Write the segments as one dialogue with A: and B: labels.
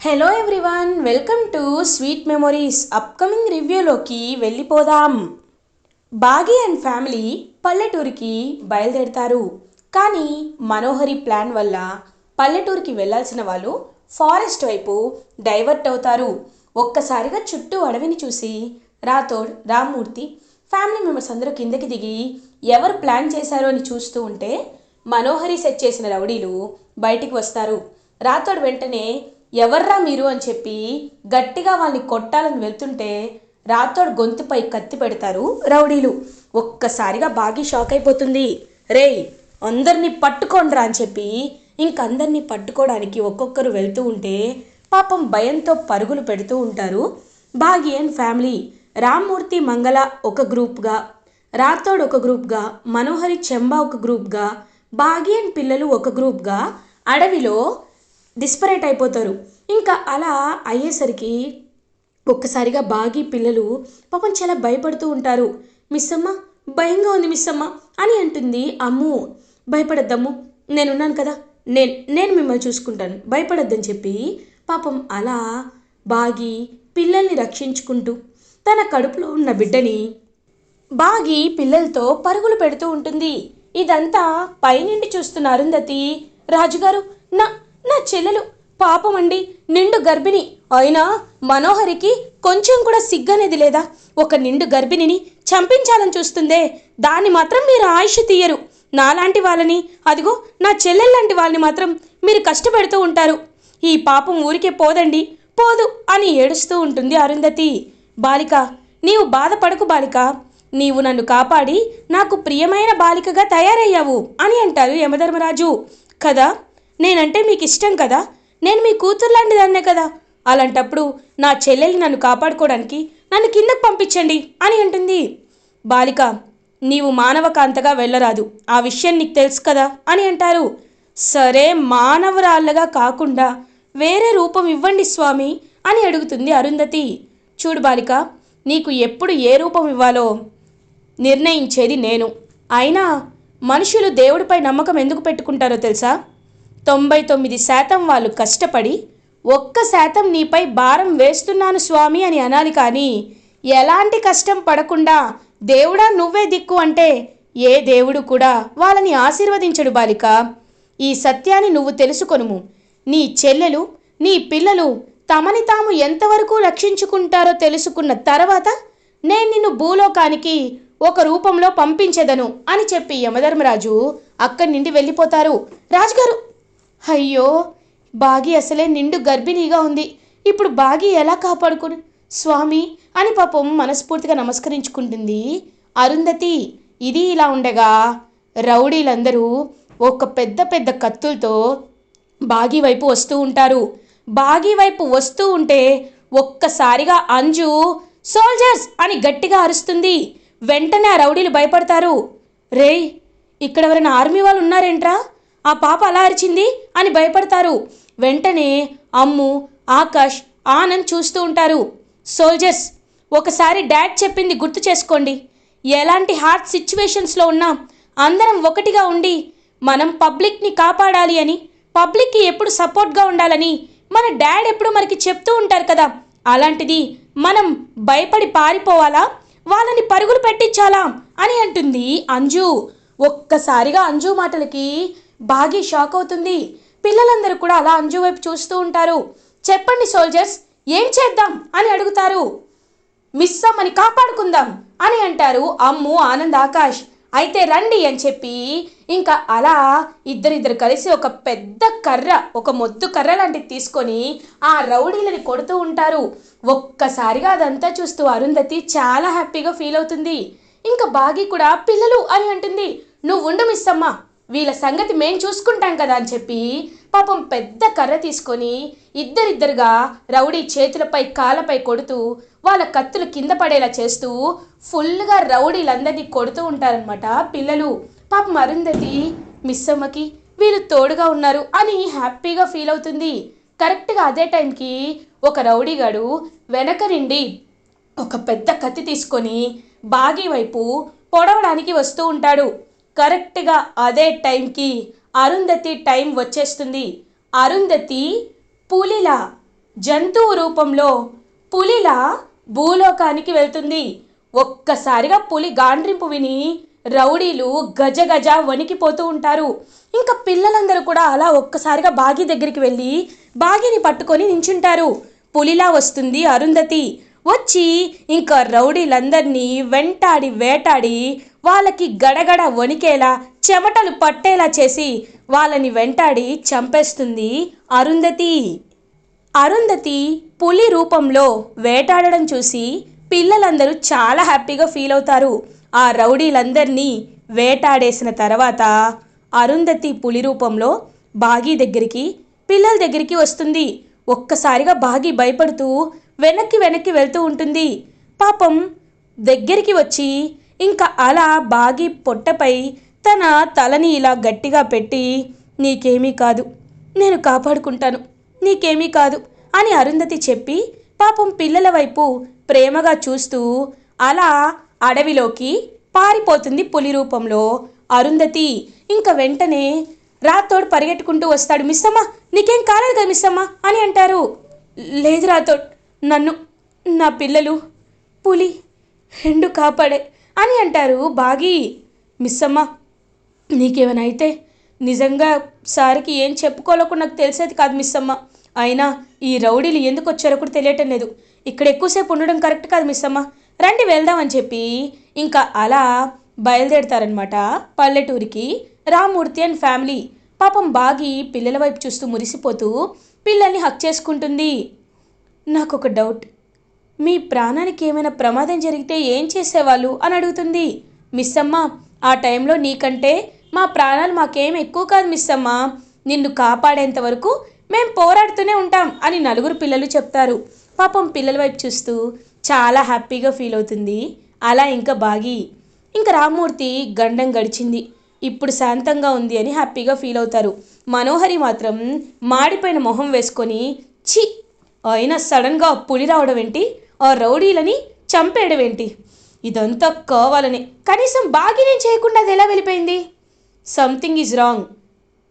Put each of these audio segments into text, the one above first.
A: Hello everyone welcome to sweet memories upcoming రివ్యూలోకి వెళ్ళిపోదాం. బాగి and family పల్లెటూరికి బయలుదేరతారు. కానీ మనోహరి ప్లాన్ వల్ల పల్లెటూరికి వెళ్ళాల్సిన వాళ్ళు ఫారెస్ట్ వైపు డైవర్ట్ అవుతారు. ఒక్కసారిగా చుట్టూ అడవిని చూసి రాథోడ్ రామ్మూర్తి ఫ్యామిలీ మెంబర్స్ అందరూ కిందకి దిగి ఎవరు ప్లాన్ చేశారో అని చూస్తూ ఉంటే మనోహరి సెట్ చేసిన రౌడీలు బయటికి వస్తారు. రాథోడ్ వెంటనే ఎవర్రా మీరు అని చెప్పి గట్టిగా వాళ్ళని కొట్టాలని వెళ్తుంటే రాథోడ్ గొంతుపై కత్తి పెడతారు రౌడీలు. ఒక్కసారిగా బాగా షాక్ అయిపోతుంది. రే అందరినీ పట్టుకోండిరా అని చెప్పి ఇంకందరినీ పట్టుకోవడానికి ఒక్కొక్కరు వెళ్తూ ఉంటే పాపం భయంతో పరుగులు పెడుతూ ఉంటారు. బాగి అండ్ ఫ్యామిలీ రామ్మూర్తి మంగళ ఒక గ్రూప్గా రాథోడ్ ఒక గ్రూప్గా మనోహరి చెంబా ఒక గ్రూప్గా బాగి అండ్ పిల్లలు ఒక గ్రూప్గా అడవిలో డిస్పరేట్ అయిపోతారు. ఇంకా అలా అయ్యేసరికి ఒక్కసారిగా బాగి పిల్లలు పాపం చాలా భయపడుతూ ఉంటారు. మిస్సమ్మ భయంగా ఉంది మిస్సమ్మ అని అంటుంది అమ్ము. భయపడద్దమ్ము నేనున్నాను కదా. నేను నేను మిమ్మల్ని చూసుకుంటాను. భయపడద్దని చెప్పి పాపం అలా బాగి పిల్లల్ని రక్షించుకుంటూ తన కడుపులో ఉన్న బిడ్డని బాగి పిల్లలతో పరుగులు పెడుతూ ఉంటుంది. ఇదంతా పైనుండి చూస్తున్న అరుంధతి రాజుగారు నా నా చెల్లెలు పాపం అండి నిండు గర్భిణి. అయినా మనోహరికి కొంచెం కూడా సిగ్గనేది లేదా? ఒక నిండు గర్భిణిని చంపించాలని చూస్తుందే దాన్ని మాత్రం మీరు ఆయుష్ తీయరు. నాలాంటి వాళ్ళని అదిగో నా చెల్లెల్లాంటి వాళ్ళని మాత్రం మీరు కష్టపెడుతూ ఉంటారు. ఈ పాపం ఊరికే పోదండి పోదు అని ఏడుస్తూ ఉంటుంది అరుంధతి. బాలిక నీవు బాధపడకు బాలిక. నీవు నన్ను కాపాడి నాకు ప్రియమైన బాలికగా తయారయ్యావు అని అంటారు యమధర్మరాజు. కదా? నేనంటే మీకు ఇష్టం కదా? నేను మీ కూతురు లాంటిదాన్నే కదా? అలాంటప్పుడు నా చెల్లెల్ని నన్ను కాపాడుకోవడానికి నన్ను కిందకు పంపించండి అని అంటుంది. బాలిక నీవు మానవకాంతగా వెళ్ళరాదు. ఆ విషయం నీకు తెలుసు కదా? అని అంటారు. సరే మానవరాళ్ళగా కాకుండా వేరే రూపం ఇవ్వండి స్వామి అని అడుగుతుంది అరుంధతి. చూడు బాలిక నీకు ఎప్పుడు ఏ రూపం ఇవ్వాలో నిర్ణయించేది నేను. అయినా మనుషులు దేవుడిపై నమ్మకం ఎందుకు పెట్టుకుంటారో తెలుసా? తొంభై తొమ్మిది శాతం వాళ్ళు కష్టపడి ఒక్క శాతం నీపై భారం వేస్తున్నాను స్వామి అని అనాలి కానీ ఎలాంటి కష్టం పడకుండా దేవుడా నువ్వే దిక్కు అంటే ఏ దేవుడు కూడా వాళ్ళని ఆశీర్వదించడు బాలిక. ఈ సత్యాన్ని నువ్వు తెలుసుకొనుము. నీ చెల్లెలు నీ పిల్లలు తమని తాము ఎంతవరకు రక్షించుకుంటారో తెలుసుకున్న తర్వాత నేను నిన్ను భూలోకానికి ఒక రూపంలో పంపించెదను అని చెప్పి యమధర్మరాజు అక్కడి నుండి వెళ్ళిపోతారు. రాజుగారు అయ్యో బాగి అసలే నిండు గర్భిణీగా ఉంది. ఇప్పుడు బాగి ఎలా కాపాడుకుని? స్వామి అని పాపం మనస్ఫూర్తిగా నమస్కరించుకుంటుంది. అరుంధతి ఇది ఇలా ఉండగా రౌడీలందరూ ఒక పెద్ద పెద్ద కత్తులతో బాగి వైపు వస్తూ ఉంటారు. బాగి వైపు వస్తూ ఉంటే ఒక్కసారిగా అంజు సోల్జర్స్! అని గట్టిగా అరుస్తుంది. వెంటనే ఆ రౌడీలు భయపడతారు. రేయ్ ఇక్కడ ఎవరైనా ఆర్మీ వాళ్ళు ఉన్నారేంట్రా ఆ పాప అలా అరిచింది అని భయపడతారు. వెంటనే అమ్ము ఆకాష్ ఆనంద్ చూస్తూ ఉంటారు. సోల్జర్స్ ఒకసారి డాడ్ చెప్పింది గుర్తు చేసుకోండి. ఎలాంటి హార్ట్ సిచ్యువేషన్స్లో ఉన్నా అందరం ఒకటిగా ఉండి మనం పబ్లిక్ని కాపాడాలి అని పబ్లిక్కి ఎప్పుడు సపోర్ట్గా ఉండాలని మన డాడ్ ఎప్పుడు మనకి చెప్తూ ఉంటారు కదా. అలాంటిది మనం భయపడి పారిపోవాలా? వాళ్ళని పరుగులు పెట్టించాలా? అని అంటుంది అంజు. ఒక్కసారిగా అంజు మాటలకి బాగా షాక్ అవుతుంది. పిల్లలందరూ కూడా అలా అంజు వైపు చూస్తూ ఉంటారు. చెప్పండి సోల్జర్స్ ఏం చేద్దాం అని అడుగుతారు. మిస్ అమ్మని కాపాడుకుందాం అని అంటారు అమ్ము ఆనంద్ ఆకాష్. అయితే రండి అని చెప్పి ఇంకా అలా ఇద్దరిద్దరు కలిసి ఒక పెద్ద కర్ర ఒక మొద్దు కర్ర లాంటిది తీసుకొని ఆ రౌడీలని కొడుతూ ఉంటారు. ఒక్కసారిగా అదంతా చూస్తూ అరుంధతి చాలా హ్యాపీగా ఫీల్ అవుతుంది. ఇంకా బాగి కూడా పిల్లలు అని అంటుంది. నువ్వు ఉండు మిస్ అమ్మ. వీళ్ళ సంగతి మేం చూసుకుంటాం కదా అని చెప్పి పాపం పెద్ద కర్ర తీసుకొని ఇద్దరిద్దరుగా రౌడీ చేతులపై కాళ్ళపై కొడుతూ వాళ్ళ కత్తులు కింద పడేలా చేస్తూ ఫుల్గా రౌడీలందరినీ కొడుతూ ఉంటారనమాట పిల్లలు. పాపం అరుంధతి మిస్ అమ్మకి వీళ్ళు తోడుగా ఉన్నారు అని హ్యాపీగా ఫీల్ అవుతుంది. కరెక్ట్గా అదే టైంకి ఒక రౌడీగాడు వెనక నుండి ఒక పెద్ద కత్తి తీసుకొని బాగి వైపు పొడవడానికి వస్తూ ఉంటాడు. కరెక్ట్గా అదే టైంకి అరుంధతి టైం వచ్చేస్తుంది. అరుంధతి పులిలా జంతువు రూపంలో పులిలా భూలోకానికి వెళ్తుంది. ఒక్కసారిగా పులి గాండ్రింపు విని రౌడీలు గజ గజ వణికిపోతూ ఉంటారు. ఇంకా పిల్లలందరూ కూడా అలా ఒక్కసారిగా బాగి దగ్గరికి వెళ్ళి బాగిని పట్టుకొని నించుంటారు. పులిలా వస్తుంది అరుంధతి. వచ్చి ఇంకా రౌడీలందరినీ వెంటాడి వేటాడి వాళ్ళకి గడగడ వణికేలా చెమటలు పట్టేలా చేసి వాళ్ళని వెంటాడి చంపేస్తుంది అరుంధతి. అరుంధతి పులి రూపంలో వేటాడడం చూసి పిల్లలందరూ చాలా హ్యాపీగా ఫీల్ అవుతారు. ఆ రౌడీలందరినీ వేటాడేసిన తర్వాత అరుంధతి పులి రూపంలో బాగీ దగ్గరికి పిల్లల దగ్గరికి వస్తుంది. ఒక్కసారిగా బాగి భయపడుతూ వెనక్కి వెనక్కి వెళ్తూ ఉంటుంది. పాపం దగ్గరికి వచ్చి ఇంకా అలా బాగి పొట్టపై తన తలని ఇలా గట్టిగా పెట్టి నీకేమీ కాదు నేను కాపాడుకుంటాను నీకేమీ కాదు అని అరుంధతి చెప్పి పాపం పిల్లల వైపు ప్రేమగా చూస్తూ అలా అడవిలోకి పారిపోతుంది పులి రూపంలో. అరుంధతి ఇంకా వెంటనే రాతోడు పరిగెట్టుకుంటూ వస్తాడు. మిస్సమ్మ నీకేం కాలేదు కదా మిస్సమ్మ అని అంటారు. లేదు రాతోడ్ నన్ను నా పిల్లలు పులి రెండు కాపాడే అని అంటారు బాగి. మిస్సమ్మ నీకేమైనా అయితే నిజంగా సార్కి ఏం చెప్పుకోలేకు నాకు తెలిసేది కాదు మిస్సమ్మ. అయినా ఈ రౌడీలు ఎందుకు వచ్చారో కూడా తెలియటం లేదు. ఇక్కడ ఎక్కువసేపు ఉండడం కరెక్ట్ కాదు మిస్సమ్మ. రండి వెళ్దామని చెప్పి ఇంకా అలా బయలుదేరతారనమాట పల్లెటూరికి. Ramurthy and family. పాపం బాగి పిల్లల వైపు చూస్తూ మురిసిపోతూ పిల్లల్ని హక్ చేసుకుంటుంది. నాకు ఒక డౌట్. మీ ప్రాణానికి ఏమైనా ప్రమాదం జరిగితే ఏం చేసేవాళ్ళు అని అడుగుతుంది. మిస్ అమ్మ ఆ టైంలో నీకంటే మా ప్రాణాలు మాకేం ఎక్కువ కాదు మిస్ అమ్మ. నిన్ను కాపాడేంత వరకు మేం పోరాడుతూనే ఉంటాం అని నలుగురు పిల్లలు చెప్తారు. పాపం పిల్లల వైపు చూస్తూ చాలా హ్యాపీగా ఫీల్ అవుతుంది. అలా ఇంకా బాగి ఇంకా రామ్మూర్తి గండం గడిచింది. ఇప్పుడు శాంతంగా ఉంది అని హ్యాపీగా ఫీల్ అవుతారు. మనోహరి మాత్రం మాడిపోయిన మొహం వేసుకొని ఛీ! అయినా సడన్గా పులి రావడం ఏంటి ఆ రౌడీలని చంపేయడం ఏంటి ఇదంతా కావాలని. కనీసం బాగినేం చేయకుండా అది ఎలా వెళ్ళిపోయింది? సంథింగ్ ఈజ్ రాంగ్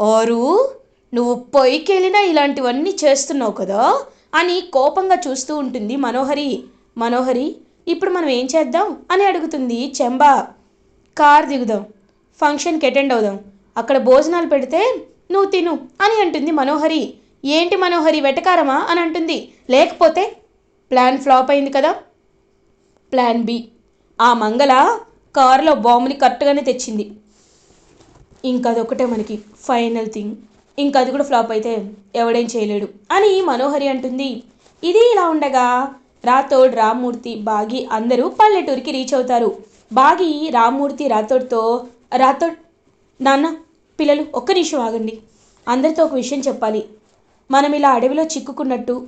A: ఆరు నువ్వు పొయ్యికెళ్ళినా ఇలాంటివన్నీ చేస్తున్నావు కదా? అని కోపంగా చూస్తూ ఉంటుంది మనోహరి. మనోహరి ఇప్పుడు మనం ఏం చేద్దాం? అని అడుగుతుంది చెంబా. కార్ దిగుదాం. ఫంక్షన్కి అటెండ్ అవుదాం. అక్కడ భోజనాలు పెడితే నువ్వు తిను అని అంటుంది మనోహరి. ఏంటి మనోహరి వెటకారమా అని అంటుంది. లేకపోతే ప్లాన్ ఫ్లాప్ అయింది కదా. Plan B. ఆ మంగళ కారులో బాంబుని కరెక్ట్గానే తెచ్చింది. ఇంకా అదొకటే మనకి ఫైనల్ థింగ్. ఇంకా అది కూడా ఫ్లాప్ అయితే ఎవడేం చేయలేడు అని మనోహరి అంటుంది. ఇది ఇలా ఉండగా రాథోడ్ రామ్మూర్తి బాగి అందరూ పల్లెటూరికి రీచ్ అవుతారు. బాగి రామ్మూర్తి రాథోడ్తో రాథోడ్ నాన్న పిల్లలు ఒక్క నిమిషం ఆగండి. అందరితో ఒక విషయం చెప్పాలి. మనం ఇలా అడవిలో చిక్కుకున్నట్టు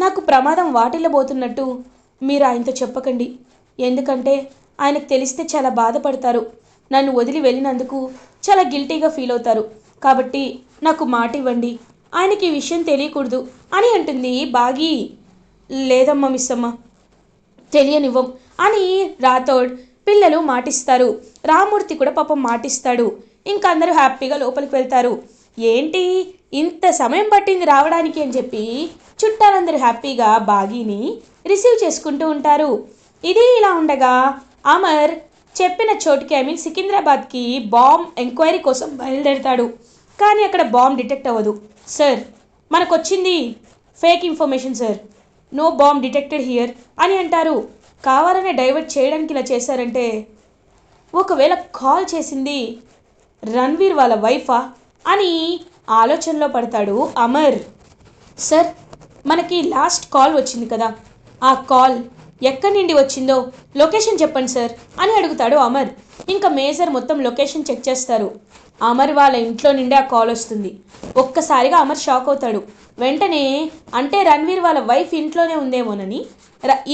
A: నాకు ప్రమాదం వాటిల్లబోతున్నట్టు మీరు ఆయనతో చెప్పకండి. ఎందుకంటే ఆయనకు తెలిస్తే చాలా బాధపడతారు. నన్ను వదిలి వెళ్ళినందుకు చాలా గిల్టీగా ఫీల్ అవుతారు. కాబట్టి నాకు మాట ఇవ్వండి. ఆయనకి ఈ విషయం తెలియకూడదు అని అంటుంది బాగి. లేదమ్మా మిస్ అమ్మ తెలియనివ్వం అని రాథోడ్ పిల్లలు మాటిస్తారు. రామూర్తి కూడా పాపం మాటిస్తాడు. ఇంకా అందరూ హ్యాపీగా లోపలికి వెళ్తారు. ఏంటి? ఇంత సమయం పట్టింది రావడానికి అని చెప్పి చుట్టాలందరూ హ్యాపీగా బాగీని రిసీవ్ చేసుకుంటూ ఉంటారు. ఇది ఇలా ఉండగా అమర్ చెప్పిన చోటుకి ఐ మీన్ సికింద్రాబాద్కి బాంబ్ ఎంక్వైరీ కోసం బయలుదేరతాడు. కానీ అక్కడ బాంబ్ డిటెక్ట్ అవ్వదు. సార్ మనకు వచ్చింది fake information sir. No bomb detected here అని అంటారు. కావాలనే డైవర్ట్ చేయడానికి ఇలా చేశారంటే ఒకవేళ కాల్ చేసింది రణ్వీర్ వాళ్ళ వైఫా అని ఆలోచనలో పడతాడు అమర్. సార్ మనకి లాస్ట్ కాల్ వచ్చింది కదా. ఆ కాల్ ఎక్కడి నుండి వచ్చిందో లొకేషన్ చెప్పండి సార్ అని అడుగుతాడు అమర్. ఇంకా మేజర్ మొత్తం లొకేషన్ చెక్ చేస్తారు. అమర్ వాళ్ళ ఇంట్లో నుండి ఆ కాల్ వస్తుంది. ఒక్కసారిగా అమర్ షాక్ అవుతాడు. వెంటనే అంటే రణ్వీర్ వాళ్ళ వైఫ్ ఇంట్లోనే ఉందేమోనని?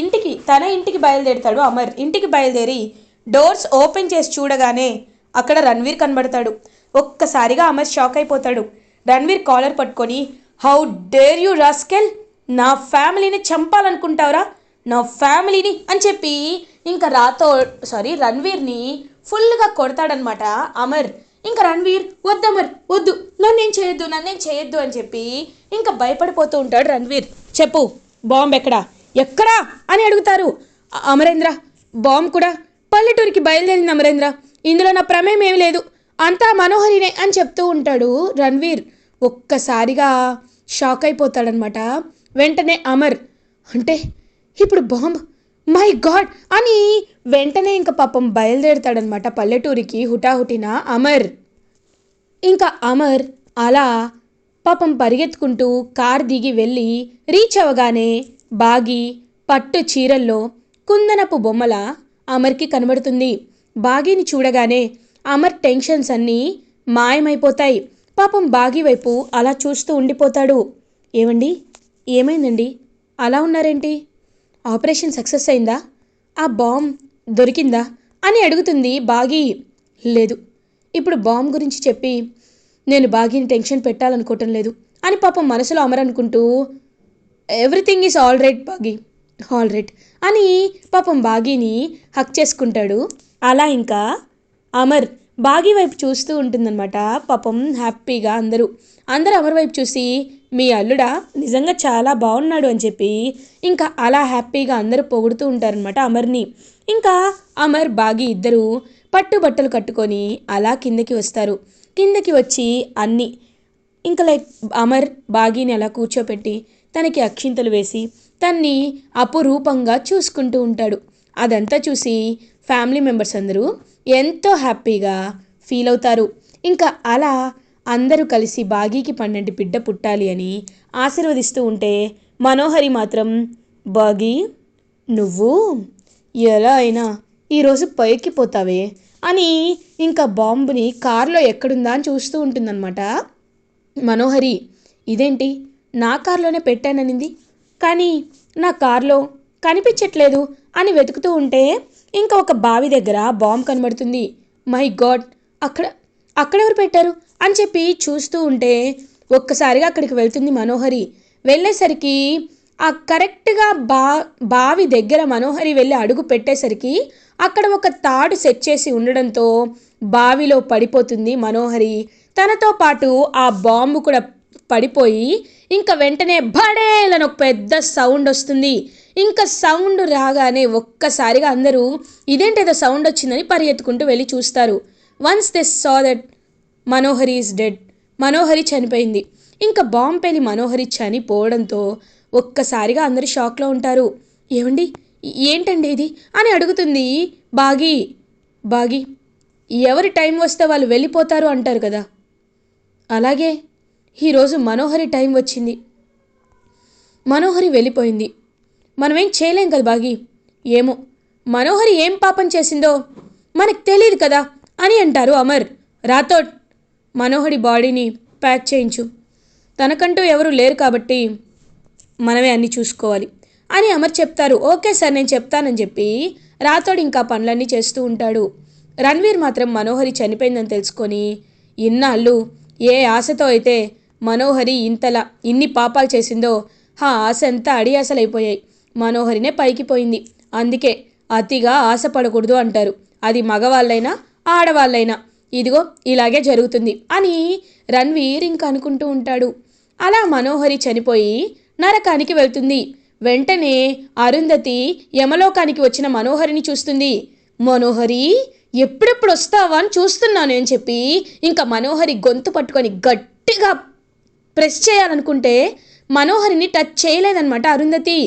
A: ఇంటికి తన ఇంటికి బయలుదేరుతాడు అమర్. ఇంటికి బయలుదేరి డోర్స్ ఓపెన్ చేసి చూడగానే అక్కడ రణ్వీర్ కనబడతాడు. ఒక్కసారిగా అమర్ షాక్ అయిపోతాడు. రణ్వీర్ కాలర్ పట్టుకొని హౌ డేర్ యూ రాస్కెల్? నా ఫ్యామిలీని చంపాలనుకుంటావురా? నా ఫ్యామిలీని అని చెప్పి ఇంకా రాతో సారీ రణ్వీర్ని ఫుల్గా కొడతాడనమాట. అమర్ ఇంకా రణ్వీర్ వద్దమర్ వద్దు. నన్నేం చేయొద్దు నన్నేం చేయొద్దు అని చెప్పి ఇంకా భయపడిపోతూ ఉంటాడు రణ్వీర్. చెప్పు బాంబ్ ఎక్కడా? ఎక్కడా? అని అడుగుతారు. అమరేంద్ర బాంబ్ కూడా పల్లెటూరికి బయలుదేరింది అమరేంద్ర. ఇందులో నా ప్రమేయం ఏమీ లేదు. అంతా మనోహరినే అని చెప్తూ ఉంటాడు రణ్వీర్. ఒక్కసారిగా షాక్ అయిపోతాడనమాట వెంటనే అమర్ అంటే ఇప్పుడు బాంబ్? My God! అని వెంటనే ఇంకా పాపం బయలుదేరుతాడనమాట పల్లెటూరికి హుటాహుటిన అమర్. ఇంకా అమర్ అలా పాపం పరిగెత్తుకుంటూ కార్ దిగి వెళ్ళి రీచ్ అవగానే బాగి పట్టు చీరల్లో కుందనపు బొమ్మల అమర్కి కనబడుతుంది. బాగిని చూడగానే అమర్ టెన్షన్స్ అన్నీ మాయమైపోతాయి. పాపం బాగి వైపు అలా చూస్తూ ఉండిపోతాడు. ఏమండి ఏమైందండి? అలా ఉన్నారేంటి? ఆపరేషన్ సక్సెస్ అయిందా? ఆ బాంబ్ దొరికిందా? అని అడుగుతుంది బాగి. లేదు. ఇప్పుడు బాంబ్ గురించి చెప్పి నేను బాగిని టెన్షన్ పెట్టాలనుకోవటం లేదు అని పాపం మనసులో అమరనుకుంటూ everything is all right Bagi all right అని పాపం బాగీని హక్ చేసుకుంటాడు. అలా ఇంకా అమర్ బాగి వైపు చూస్తూ ఉంటుందన్నమాట. పాపం హ్యాపీగా అందరూ. అందరూ అమర్ వైపు చూసి మీ అల్లుడా నిజంగా చాలా బాగున్నాడు అని చెప్పి ఇంకా అలా హ్యాపీగా అందరూ పొగుడుతూ ఉంటారనమాట అమర్ని. ఇంకా అమర్ బాగి ఇద్దరు పట్టు బట్టలు కట్టుకొని అలా కిందకి వస్తారు. కిందకి వచ్చి అన్నీ ఇంకా లైక్ అమర్ బాగీని అలా కూర్చోపెట్టి తనకి అక్షింతలు వేసి తన్ని అపురూపంగా చూసుకుంటూ ఉంటాడు. అదంతా చూసి ఫ్యామిలీ మెంబర్స్ అందరూ ఎంతో హ్యాపీగా ఫీల్ అవుతారు. ఇంకా అలా అందరూ కలిసి బాగీకి పన్నెండు బిడ్డ పుట్టాలి అని ఆశీర్వదిస్తూ ఉంటే మనోహరి మాత్రం బాగీ నువ్వు ఎలా అయినా ఈరోజు పైకిపోతావే అని ఇంకా బాంబుని కారులో ఎక్కడుందా అని చూస్తూ ఉంటుందన్నమాట. మనోహరి ఇదేంటి? నా కారులోనే పెట్టాననింది. కానీ నా కారులో కనిపించట్లేదు అని వెతుకుతూ ఉంటే ఇంకా ఒక బావి దగ్గర బాంబ్ కనబడుతుంది. మై గాడ్ అక్కడ అక్కడెవరు పెట్టారు? అని చెప్పి చూస్తూ ఉంటే ఒక్కసారిగా అక్కడికి వెళ్తుంది మనోహరి. వెళ్ళేసరికి ఆ కరెక్ట్గా బా బావి దగ్గర మనోహరి వెళ్ళి అడుగు పెట్టేసరికి అక్కడ ఒక తాడు సెట్ చేసి ఉండడంతో బావిలో పడిపోతుంది మనోహరి. తనతో పాటు ఆ బాంబు కూడా పడిపోయి ఇంకా వెంటనే బడేలని ఒక పెద్ద సౌండ్ వస్తుంది. ఇంకా సౌండ్ రాగానే ఒక్కసారిగా అందరూ ఇదేంటేదో సౌండ్ వచ్చిందని పరిగెత్తుకుంటూ వెళ్ళి చూస్తారు. Once this saw that Manohari is dead Manohari చనిపోయింది. ఇంకా బాంబు పేలి మనోహరి చనిపోవడంతో ఒక్కసారిగా అందరూ షాక్లో ఉంటారు. ఏమండి? ఏంటండి ఇది? అని అడుగుతుంది బాగి. బాగి ఎవరి టైం వస్తే వాళ్ళు వెళ్ళిపోతారు అంటారు కదా. అలాగే ఈరోజు మనోహరి టైం వచ్చింది. మనోహరి వెళ్ళిపోయింది. మనమేం చేయలేం కదా బాగి? ఏమో. మనోహరి ఏం పాపం చేసిందో మనకు తెలియదు కదా అని అంటారు అమర్. రాథోడ్ మనోహరి బాడీని ప్యాక్ చేయించు. తనకంటూ ఎవరు లేరు కాబట్టి మనమే అన్నీ చూసుకోవాలి అని అమర్ చెప్తారు. ఓకే సార్ నేను చెప్తానని చెప్పి రాథోడ్ ఇంకా పనులన్నీ చేస్తూ ఉంటాడు. రణ్వీర్ మాత్రం మనోహరి చనిపోయిందని తెలుసుకొని ఇన్నాళ్ళు ఏ ఆశతో అయితే మనోహరి ఇంతలా ఇన్ని పాపాలు చేసిందో ఆ ఆశ అంతా అడియాసలైపోయాయి. మనోహరినే పైకి పోయింది. అందుకే అతిగా ఆశపడకూడదు అంటారు. అది మగవాళ్ళైనా ఆడవాళ్ళైనా. ఇదిగో ఇలాగే జరుగుతుంది అని రణ్వీర్ ఇంకా అనుకుంటూ ఉంటాడు. అలా మనోహరి చనిపోయి నరకానికి వెళ్తుంది. వెంటనే అరుంధతి యమలోకానికి వచ్చిన మనోహరిని చూస్తుంది. మనోహరి ఎప్పుడెప్పుడు వస్తావా అని చూస్తున్నాను అని చెప్పి ఇంకా మనోహరి గొంతు పట్టుకొని గట్టిగా ప్రెస్ చేయాలనుకుంటే మనోహరిని టచ్ చేయలేదన్నమాట అరుంధతి.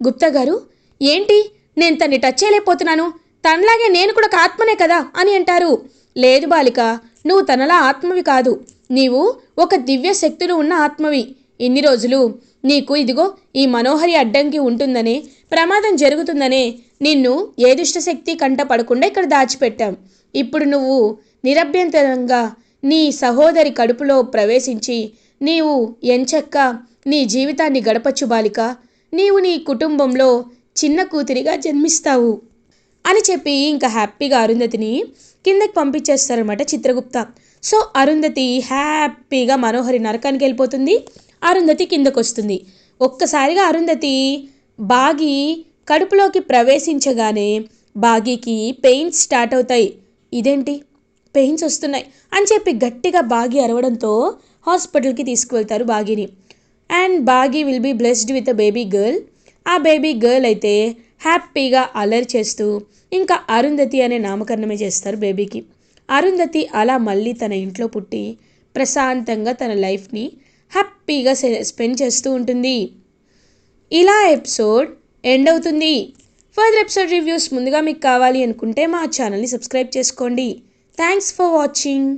A: గుప్తా గారు ఏంటి? నేను తన్ని టచ్ చేయలేకపోతున్నాను. తనలాగే నేను కూడా ఒక ఆత్మనే కదా అని అంటారు. లేదు బాలిక నువ్వు తనలా ఆత్మవి కాదు. నీవు ఒక దివ్య శక్తులు ఉన్న ఆత్మవి. ఇన్ని రోజులు నీకు ఇదిగో ఈ మనోహరి అడ్డంకి ఉంటుందనే ప్రమాదం జరుగుతుందనే నిన్ను ఏ దుష్టశక్తి కంట పడకుండా ఇక్కడ దాచిపెట్టాం. ఇప్పుడు నువ్వు నిరభ్యంతరంగా నీ సహోదరి కడుపులో ప్రవేశించి నీవు ఎంచక్క నీ జీవితాన్ని గడపచ్చు బాలిక. నీవు నీ కుటుంబంలో చిన్న కూతురిగా జన్మిస్తావు అని చెప్పి ఇంకా హ్యాపీగా అరుంధతిని కిందకి పంపించేస్తారనమాట చిత్రగుప్త. సో అరుంధతి హ్యాపీగా మనోహరి నరకానికి వెళ్ళిపోతుంది. అరుంధతి కిందకు వస్తుంది ఒక్కసారిగా అరుంధతి బాగి కడుపులోకి ప్రవేశించగానే బాగీకి పెయిన్స్ స్టార్ట్ అవుతాయి. ఇదేంటి? పెయిన్స్ వస్తున్నాయి అని చెప్పి గట్టిగా బాగి అరవడంతో హాస్పిటల్కి తీసుకువెళ్తారు బాగిని. And Bagi will be blessed with a baby girl ఆ బేబీ గర్ల్ అయితే హ్యాపీగా అలర్ చేస్తూ ఇంకా అరుంధతి అనే నామకరణమే చేస్తారు బేబీకి అరుంధతి అలా మళ్ళీ తన ఇంట్లో పుట్టి ప్రశాంతంగా తన లైఫ్ని హ్యాపీగా స్పెండ్ చేస్తూ ఉంటుంది. ఇలా ఎపిసోడ్ ఎండ్ అవుతుంది. ఫర్దర్ ఎపిసోడ్ రివ్యూస్ ముందుగా మీకు కావాలి అనుకుంటే మా ఛానల్ని సబ్స్క్రైబ్ చేసుకోండి. Thanks for watching